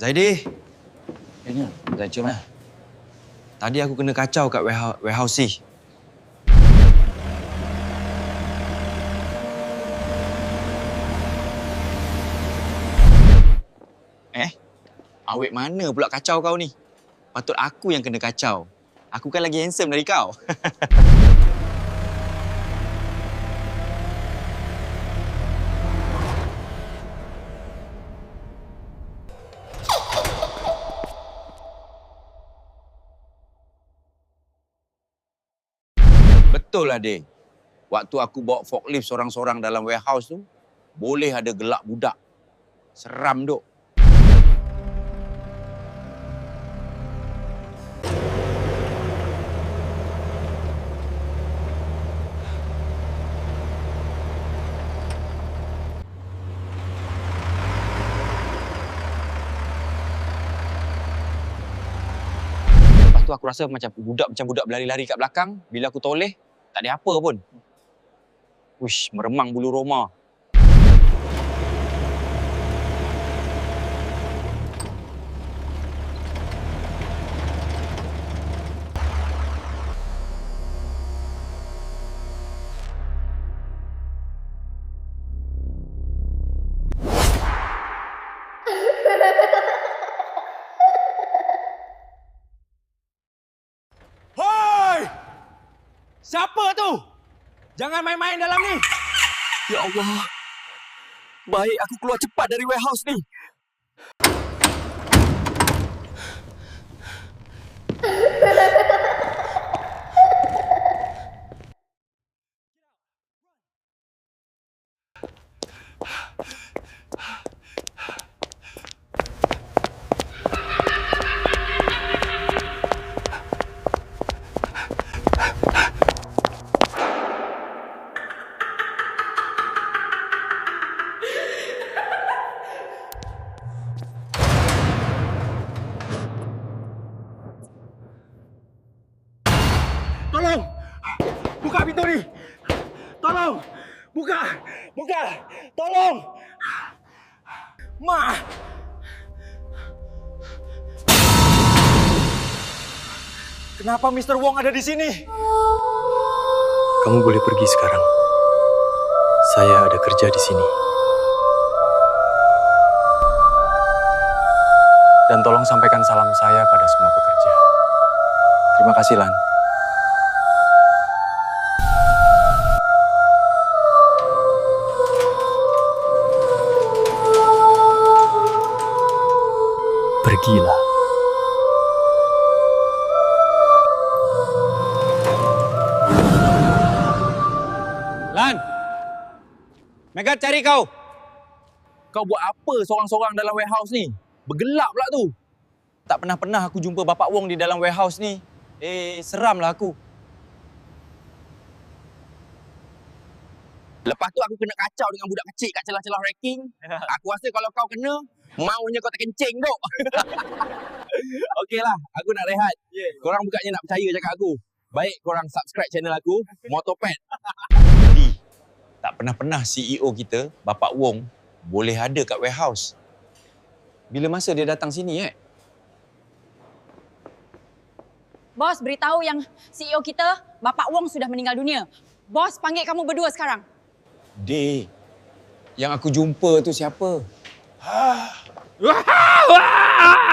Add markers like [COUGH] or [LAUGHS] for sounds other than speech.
Zaidi. Ini Zaidi cuma. Tadi aku kena kacau kat warehouse, warehouse C. Eh? Awek mana pula kacau kau ni? Patut aku yang kena kacau. Aku kan lagi handsome dari kau. [LAUGHS] Betul lah, Dek. Waktu aku bawa forklift sorang-sorang dalam warehouse tu, boleh ada gelak budak. Seram, tu aku rasa macam budak macam budak berlari-lari kat belakang. Bila aku toleh, tak ada apa pun. Uish, meremang bulu roma. Siapa tu? Jangan main-main dalam ni. Ya Allah. Baik aku keluar cepat dari warehouse ni. Tolong! [LAUGHS] pintu ni! Tolong! Buka! Buka! Tolong! Ma! Kenapa Mr. Wong ada di sini? Kamu boleh pergi sekarang. Saya ada kerja di sini. Dan tolong sampaikan salam saya pada semua pekerja. Terima kasih, Lan. Pergilah. Lan! Megat cari kau! Kau buat apa seorang-seorang dalam warehouse ni? Bergelap pula tu. Tak pernah-pernah aku jumpa Bapak Wong di dalam warehouse ni. Eh, seramlah aku. Lepas tu aku kena kacau dengan budak kecil kat celah-celah ranking. Aku rasa kalau kau kena, maunya kau tak kencing dok. [LAUGHS] Okeylah, aku nak rehat. Yeah. Korang bukannya nak percaya cakap aku. Baik korang subscribe channel aku, Motopad. [LAUGHS] Di, tak pernah-pernah CEO kita, Bapak Wong, boleh ada kat warehouse. Bila masa dia datang sini eh? Bos beritahu yang CEO kita, Bapak Wong sudah meninggal dunia. Bos panggil kamu berdua sekarang. D. Yang aku jumpa tu siapa? Ha. [LAUGHS]